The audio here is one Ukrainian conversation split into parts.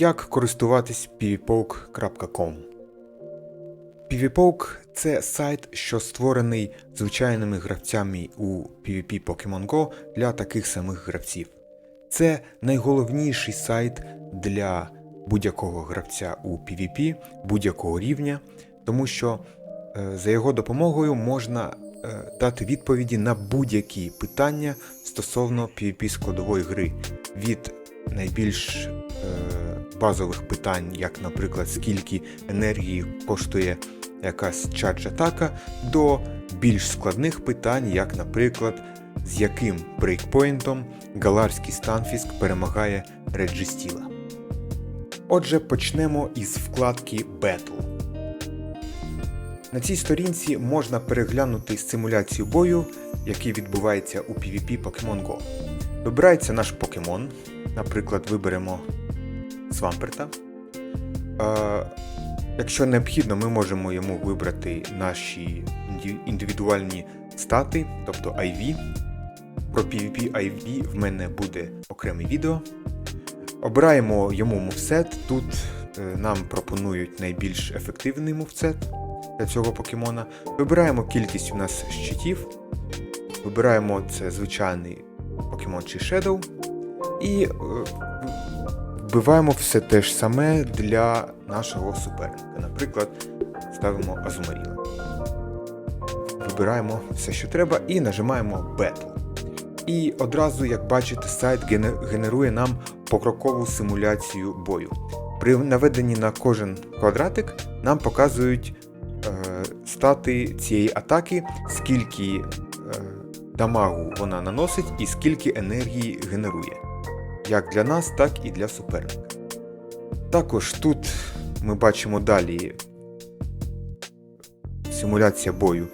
Як користуватись pvpoke.com PvPoke – це сайт, що створений звичайними гравцями у PvP Pokemon Go для таких самих гравців. Це найголовніший сайт для будь-якого гравця у PvP будь-якого рівня, тому що е, за його допомогою можна е, дати відповіді на будь-які питання стосовно PvP складової гри від найбільш е, базових питань, як, наприклад, скільки енергії коштує якась чардж атака, до більш складних питань, як, наприклад, з яким брейкпоінтом галарський Станфіск перемагає Реджістіла. Отже, почнемо із вкладки Battle. На цій сторінці можна переглянути симуляцію бою, який відбувається у PvP Pokemon Go. Вибирається наш покемон. Наприклад, виберемо Свамперта. Е, якщо необхідно, ми можемо йому вибрати наші індивідуальні стати, тобто IV. Про PvP IV в мене буде окреме відео. Обираємо йому мувсет. Тут е, нам пропонують найбільш ефективний мувсет для цього покемона. Вибираємо кількість у нас щитів. Вибираємо це звичайний покемон чи Shadow. І е, вбиваємо все те ж саме для нашого суперника. Наприклад, ставимо Азумаріла. Вибираємо все, що треба, і нажимаємо Battle. І одразу, як бачите, сайт генерує нам покрокову симуляцію бою. При наведенні на кожен квадратик нам показують е, стати цієї атаки, скільки е, дамагу вона наносить і скільки енергії генерує. Як для нас, так і для суперника. Також тут ми бачимо далі симуляція бою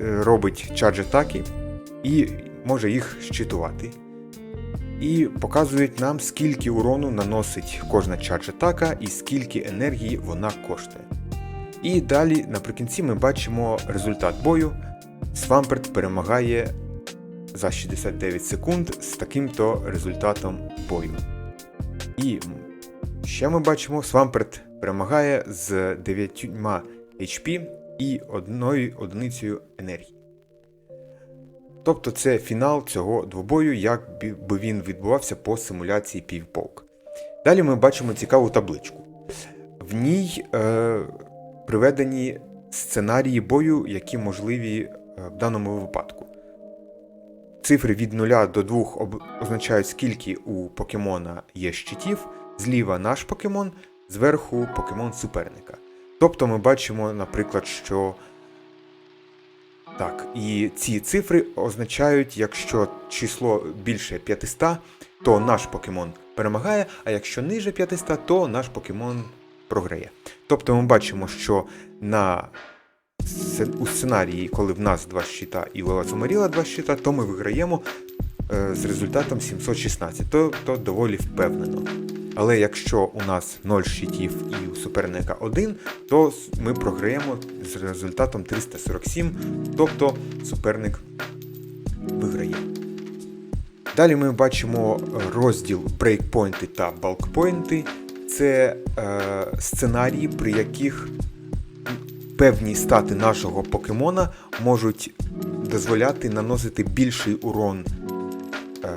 робить чардж атаки і може їх щитувати. І показують нам, скільки урону наносить кожна чардж атака і скільки енергії вона коштує. І далі наприкінці ми бачимо результат бою. Свамперт перемагає за 69 секунд з таким-то результатом бою. І ще ми бачимо, Свамперт перемагає з 9 HP і одною одиницею енергії. Тобто це фінал цього двобою, як би він відбувався по симуляції півполк. Далі ми бачимо цікаву табличку. В ній е, приведені сценарії бою, які можливі е, в даному випадку. Цифри від 0 до 2 об- означають, скільки у покемона є щитів, зліва наш покемон, зверху покемон суперника. Тобто ми бачимо, наприклад, що так, і ці цифри означають, якщо число більше 500, то наш покемон перемагає, а якщо ниже 500, то наш покемон програє. Тобто ми бачимо, що на у сценарії, коли в нас два щита і у Азумаріла два щита, то ми виграємо е, з результатом 716, тобто доволі впевнено. Але якщо у нас 0 щитів і у суперника 1, то ми програємо з результатом 347, тобто суперник виграє. Далі ми бачимо е, розділ брейкпойнти та балкпойнти. Це е, сценарії, при яких певні стати нашого покемона можуть дозволяти наносити більший урон е,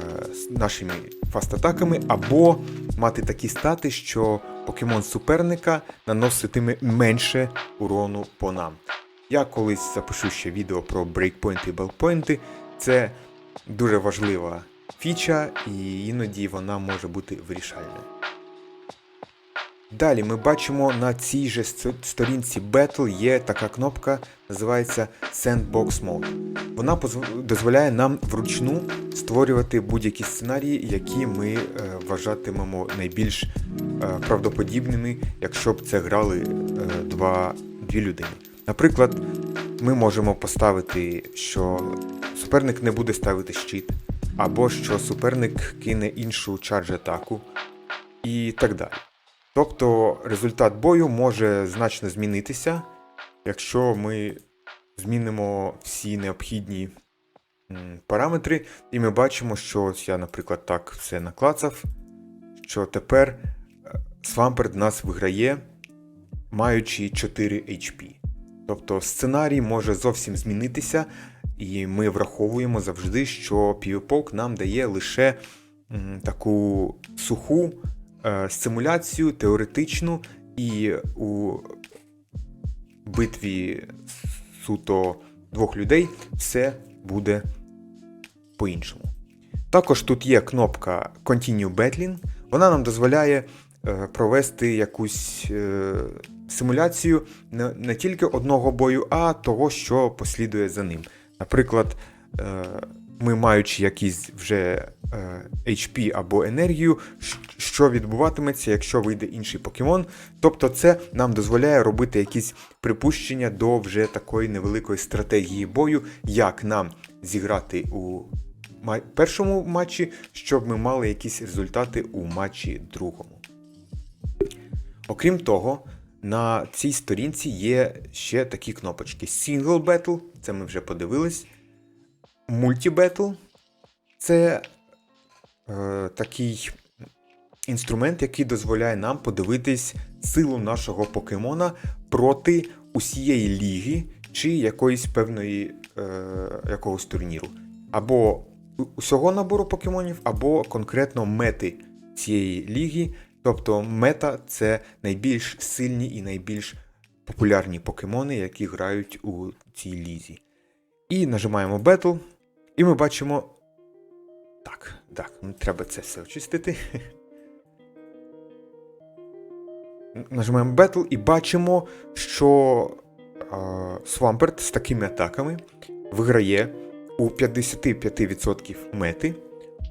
нашими фастатаками, або мати такі стати, що покемон суперника наноситиме менше урону по нам. Я колись запишу ще відео про брейкпойнти і балкпойнти. Це дуже важлива фіча, і іноді вона може бути вирішальною. Далі ми бачимо на цій же сторінці Battle є така кнопка, називається Sandbox Mode. Вона дозволяє нам вручну створювати будь-які сценарії, які ми е, вважатимемо найбільш е, правдоподібними, якщо б це грали е, два, дві людини. Наприклад, ми можемо поставити, що суперник не буде ставити щит, або що суперник кине іншу чардж атаку, і так далі. Тобто результат бою може значно змінитися, якщо ми змінимо всі необхідні параметри, і ми бачимо, що ось я, наприклад, так все наклацав, що тепер е, Свамперт нас виграє, маючи 4 HP. Тобто сценарій може зовсім змінитися, і ми враховуємо завжди, що PvPoke нам дає лише таку суху е, симуляцію, теоретичну, і у битві суто двох людей все буде по-іншому. Також тут є кнопка Continue Battling. Вона нам дозволяє е, провести якусь е, симуляцію не, тільки одного бою, а того, що послідує за ним. Наприклад, ми маючи якийсь вже е, HP або енергію, що відбуватиметься, якщо вийде інший покемон. Тобто, це нам дозволяє робити якісь припущення до вже такої невеликої стратегії бою, як нам зіграти у першому матчі, щоб ми мали якісь результати у матчі другому. Окрім того, на цій сторінці є ще такі кнопочки: Single Battle, це ми вже подивились. Multi-Battle це е, такий інструмент, який дозволяє нам подивитись силу нашого покемона проти усієї ліги чи якоїсь певної е, якогось турніру. Або усього набору покемонів, або конкретно мети цієї ліги. Тобто мета це найбільш сильні і найбільш популярні покемони, які грають у цій лізі. І нажимаємо Battle, і ми бачимо. Так, так, ну, треба це все очистити. Нажимаємо Battle і бачимо, що Свамперт з такими атаками виграє у 55% мети,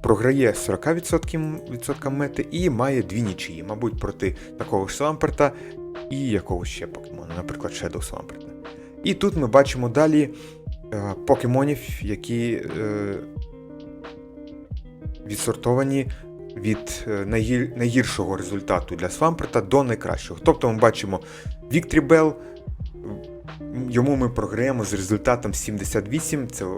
програє 40% мети і має дві нічиї, мабуть, проти такого ж Свамперта і якогось ще покемона, наприклад, Shadow Свамперта. І тут ми бачимо далі покемонів, які е, відсортовані від е, найгір, найгіршого результату для Свамперта до найкращого. Тобто ми бачимо Віктрібел, йому ми програємо з результатом 78. Це е,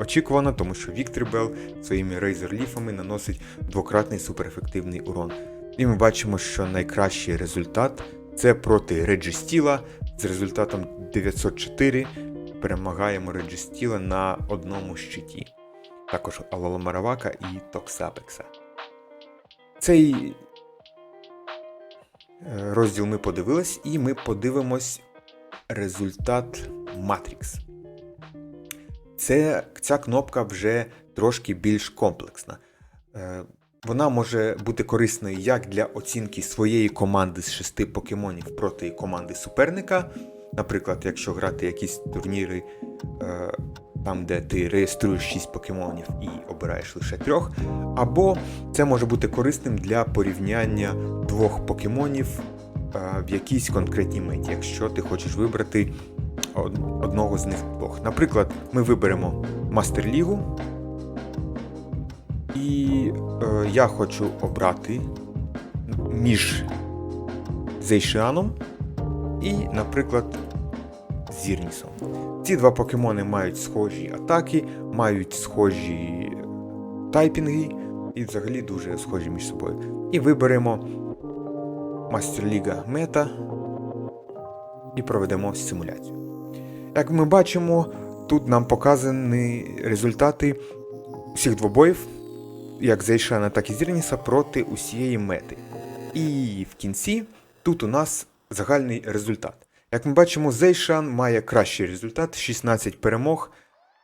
очікувано, тому що Віктрібел своїми рейзер-ліфами наносить двократний суперефективний урон. І ми бачимо, що найкращий результат це проти Реджістіла з результатом 904. Перемагаємо Реджістіла на одному щиті. Також Алала Маравака і Токсапекса. Цей е, розділ ми подивились, і ми подивимось результат Matrix. Це, ця кнопка вже трошки більш комплексна. Е, Вона може бути корисною як для оцінки своєї команди з шести покемонів проти команди суперника. Наприклад, якщо грати якісь турніри, е, там, де ти реєструєш 6 покемонів і обираєш лише трьох. Або це може бути корисним для порівняння двох покемонів е, в якійсь конкретній меті, якщо ти хочеш вибрати одного з них двох. Наприклад, ми виберемо Мастер Лігу. І е, я хочу обрати між Зейшианом і, наприклад, Зірнісом. Ці два покемони мають схожі атаки, мають схожі тайпінги і взагалі дуже схожі між собою. І виберемо Мастер Ліга Мета і проведемо симуляцію. Як ми бачимо, тут нам показані результати всіх двобоїв, як Зейшана, так і Зірніса проти усієї мети. І в кінці тут у нас загальний результат. Як ми бачимо, Зейшан має кращий результат 16 перемог,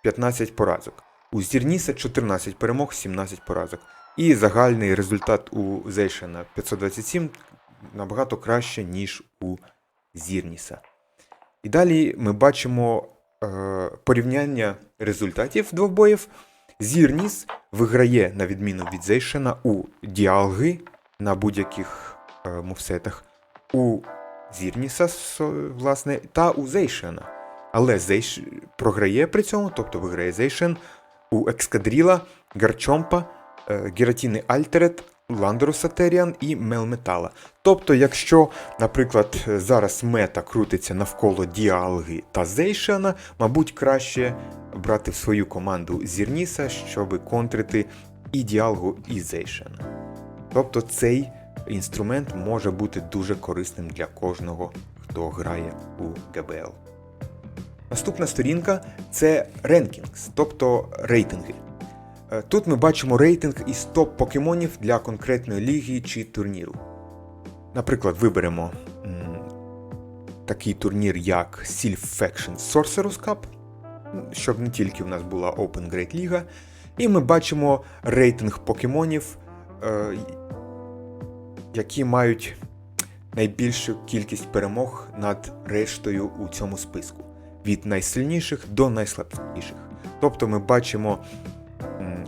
15 поразок. У Зірніса 14 перемог, 17 поразок. І загальний результат у Зейшана 527 набагато краще, ніж у Зірніса. І далі ми бачимо е, порівняння результатів двобоїв. Зірніс виграє, на відміну від Зейшена, у діалги на будь-яких е, мувсетах. У Зірніса, власне, та у Зейшена. Але Зейш програє при цьому, тобто виграє Зейшен у Екскадріла, Гарчомпа, е, Гератіни Альтерет, Ландруса Теріан і Мелметала. Тобто, якщо, наприклад, зараз мета крутиться навколо Діалги та Зейшена, мабуть, краще брати в свою команду Зірніса, щоб контрити і Діалгу, і Зейшена. Тобто цей інструмент може бути дуже корисним для кожного, хто грає у ГБЛ. Наступна сторінка це Rankings, тобто рейтинги. Е, Тут ми бачимо рейтинг із топ покемонів для конкретної ліги чи турніру. Наприклад, виберемо м, такий турнір, як Sylph Faction Sorcerer's Cup, щоб не тільки в нас була Open Great Ліга. І ми бачимо рейтинг покемонів, е, які мають найбільшу кількість перемог над рештою у цьому списку. Від найсильніших до найслабкіших. Тобто ми бачимо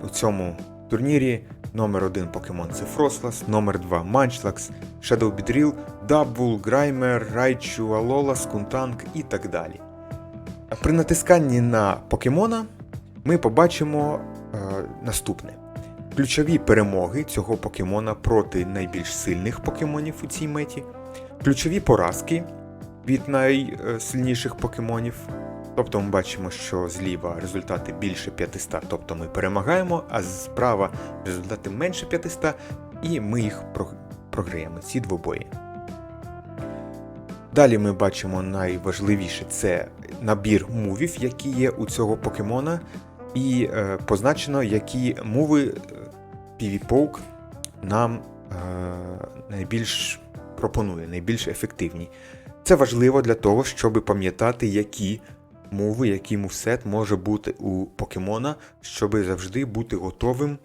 у цьому турнірі номер 1 покемон це Фрослас, номер 2 Munchlax, Shadow Beedrill, Dubwool, Grimer, Raichu, Alola, Skuntank і так далі. При натисканні на покемона ми побачимо е, наступне: ключові перемоги цього покемона проти найбільш сильних покемонів у цій меті, ключові поразки від найсильніших покемонів. Тобто ми бачимо, що зліва результати більше 500, тобто ми перемагаємо, а справа результати менше 500, і ми їх програємо, ці двобої. Далі ми бачимо найважливіше це набір мувів, які є у цього покемона, і е, позначено, які муви е, PvPoke нам е, найбільш пропонує, найбільш ефективні. Це важливо для того, щоб пам'ятати, які мови, який мувсет може бути у покемона, щоб завжди бути готовим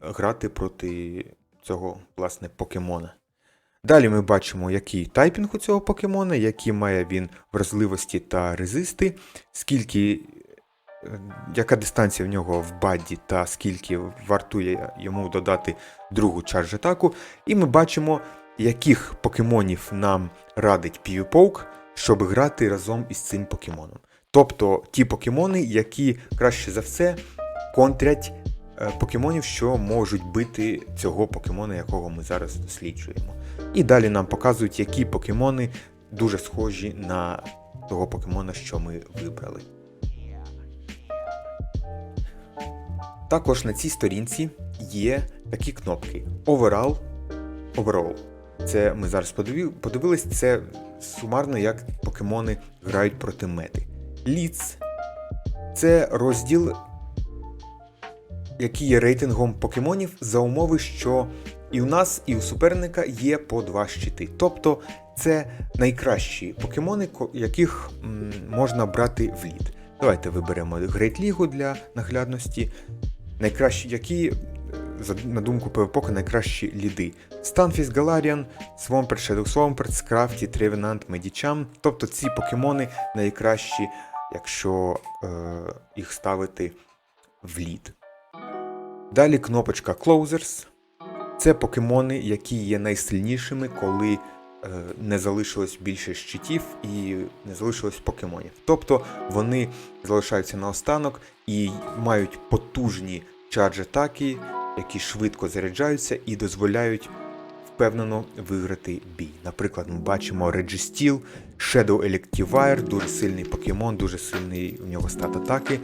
грати проти цього власне покемона. Далі ми бачимо, який тайпінг у цього покемона, які має він вразливості та резисти, скільки, яка дистанція в нього в бадді та скільки вартує йому додати другу чардж атаку. І ми бачимо, яких покемонів нам радить PvPoke, щоб грати разом із цим покемоном. Тобто ті покемони, які краще за все контрять е, покемонів, що можуть бити цього покемона, якого ми зараз досліджуємо. І далі нам показують, які покемони дуже схожі на того покемона, що ми вибрали. Також на цій сторінці є такі кнопки Overall, Overall. Це ми зараз подивились, це сумарно, як покемони грають проти мети. Leads – це розділ, який є рейтингом покемонів за умови, що і у нас, і у суперника є по два щити. Тобто це найкращі покемони, яких можна брати в лід. Давайте виберемо Great League для наглядності. Найкращі, які, е, на думку PvPoke, найкращі ліди. Stanfis Galarian, Swampert, Shadow Swampert, Scrafty, Trevenant, Medicham. Тобто ці покемони найкращі, якщо е, їх ставити в лід. Далі кнопочка Closers. Це покемони, які є найсильнішими, коли е, не залишилось більше щитів і не залишилось покемонів. Тобто вони залишаються наостанок і мають потужні чардж атаки, які швидко заряджаються і дозволяють впевнено виграти бій. Наприклад, ми бачимо Registeel, Shadow Electivire, дуже сильний покемон, дуже сильний у нього стат атаки.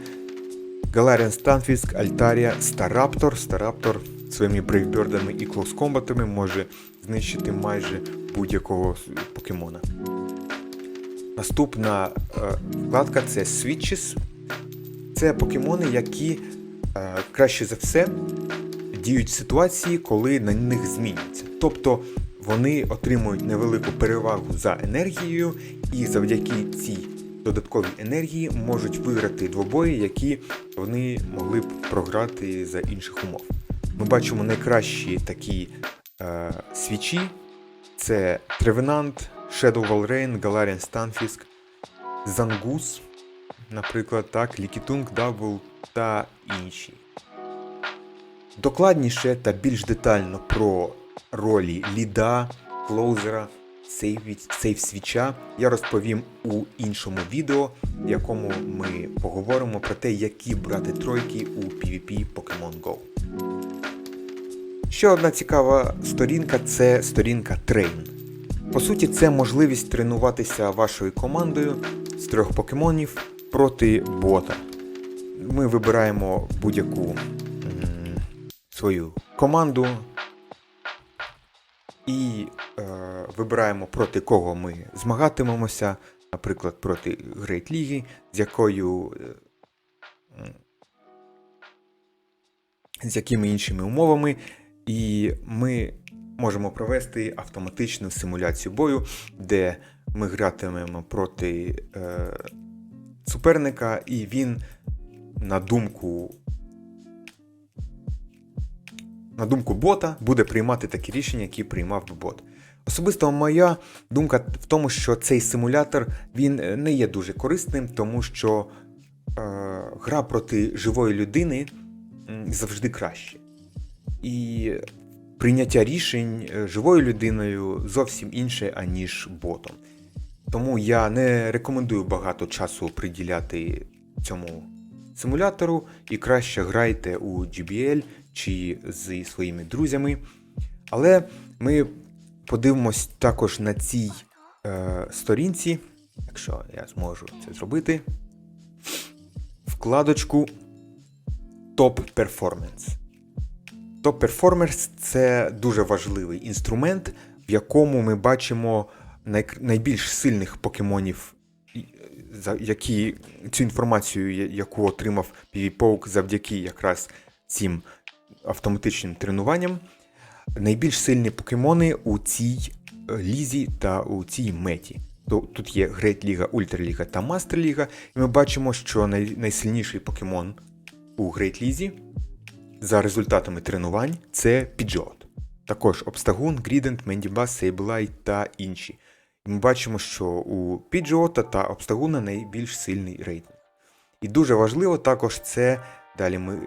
Galarian Stunfisk, Altaria, Staraptor. Staraptor своїми брейвбердами і клоускомбатами може знищити майже будь-якого покемона. Наступна е, вкладка це Switches. Це покемони, які е, краще за все діють в ситуації, коли на них змінюється. Тобто вони отримують невелику перевагу за енергією, і завдяки цій додатковій енергії можуть виграти двобої, які вони могли б програти за інших умов. Ми бачимо найкращі такі е, свічі: це Тревенант, Shadow Valrein, Galarian Stunfisk, Zangoose, наприклад, так, Лікітунг, Дабл та інші. Докладніше та більш детально про ролі ліда, клоузера, сейф свіча я розповім у іншому відео, в якому ми поговоримо про те, які брати тройки у PvP Pokemon Go. Ще одна цікава сторінка це сторінка Train. По суті, це можливість тренуватися вашою командою з трьох покемонів проти бота. Ми вибираємо будь-яку свою команду. і е, вибираємо проти кого ми змагатимемося, наприклад, проти Great League, з якою. е, з якими іншими умовами, і ми можемо провести автоматичну симуляцію бою, де ми гратимемо проти е, суперника, і він, на думку, на думку бота, буде приймати такі рішення, які приймав би бот. Особисто моя думка в тому, що цей симулятор він е, не є дуже корисним, тому що е, гра проти живої людини завжди краще. І прийняття рішень е, живою людиною зовсім інше, аніж ботом. Тому я не рекомендую багато часу приділяти цьому симулятору і краще грайте у GBL чи зі своїми друзями. Але ми подивимось також на цій е, сторінці, якщо я зможу це зробити, вкладочку Top Performance. Top Performance це дуже важливий інструмент, в якому ми бачимо найбільш сильних покемонів, які цю інформацію, яку отримав PvPoke завдяки якраз цим автоматичним тренуванням. Найбільш сильні покемони у цій е, лізі та у цій меті. Тут є Great Ліга, Ультра Ліга та Мастер Ліга, і ми бачимо, що най- найсильніший покемон у Great Лізі за результатами тренувань це Pidgeot. Також Обстагун, Грідент, Мендібас, Сейблай та інші. Ми бачимо, що у Піджота та Обстагуна найбільш сильний рейтинг. І дуже важливо також це, далі ми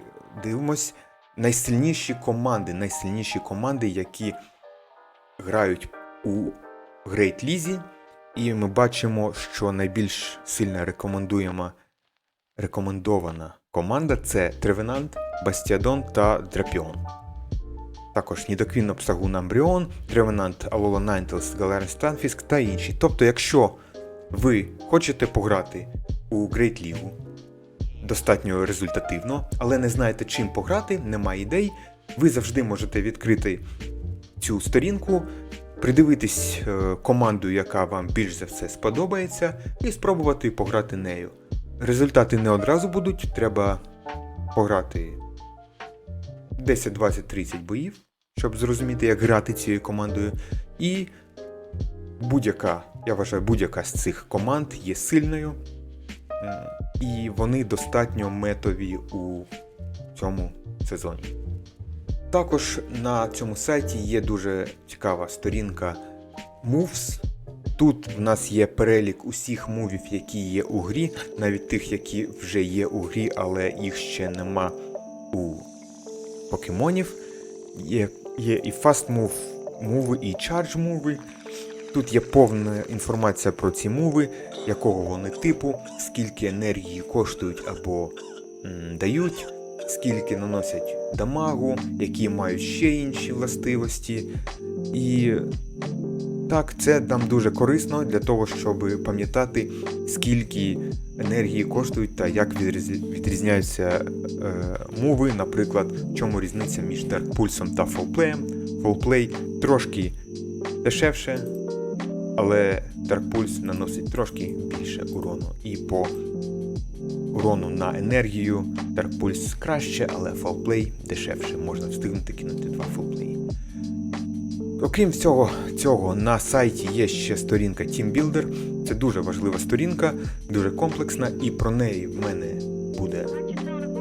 дивимось, найсильніші команди, найсильніші команди, які грають у Great Лізі. І ми бачимо, що найбільш сильна рекомендуєма рекомендована команда це Тревенант, Бастіадон та Драпіон. Також Нідоквін Обсагун Амбріон, Тревенант Алола Найнтелс, Галерен Станфіск та інші. Тобто, якщо ви хочете пограти у Great League достатньо результативно, але не знаєте чим пограти, немає ідей, ви завжди можете відкрити цю сторінку, придивитись е, команду, яка вам більш за все сподобається, і спробувати пограти нею. Результати не одразу будуть, треба пограти 10, 20, 30 боїв, щоб зрозуміти, як грати цією командою. І будь-яка, я вважаю, будь-яка з цих команд є сильною, і вони достатньо метові у цьому сезоні. Також на цьому сайті є дуже цікава сторінка Moves. Тут в нас є перелік усіх мувів, які є у грі, навіть тих, які вже є у грі, але їх ще нема у покемонів. Є, є і Fast Move мови, і Charge мови. Тут є повна інформація про ці мови, якого вони типу, скільки енергії коштують або м, дають, скільки наносять дамагу, які мають ще інші властивості. І так, це нам дуже корисно для того, щоб пам'ятати, скільки енергії коштують та як відрізняються е, мови, наприклад, в чому різниця між Dark Pulse та Fullplay. Fullplay трошки дешевше, але Dark Pulse наносить трошки більше урону. І по урону на енергію Dark Pulse краще, але Fullplay дешевше. Можна встигнути кинути два Fullplay. Окрім всього цього, на сайті є ще сторінка Team Builder. Це дуже важлива сторінка, дуже комплексна, і про неї в мене буде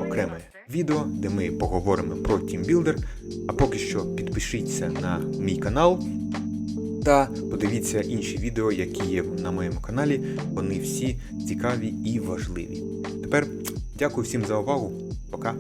окреме відео, де ми поговоримо про Team Builder. А поки що підпишіться на мій канал та подивіться інші відео, які є на моєму каналі. Вони всі цікаві і важливі. Тепер дякую всім за увагу. Пока.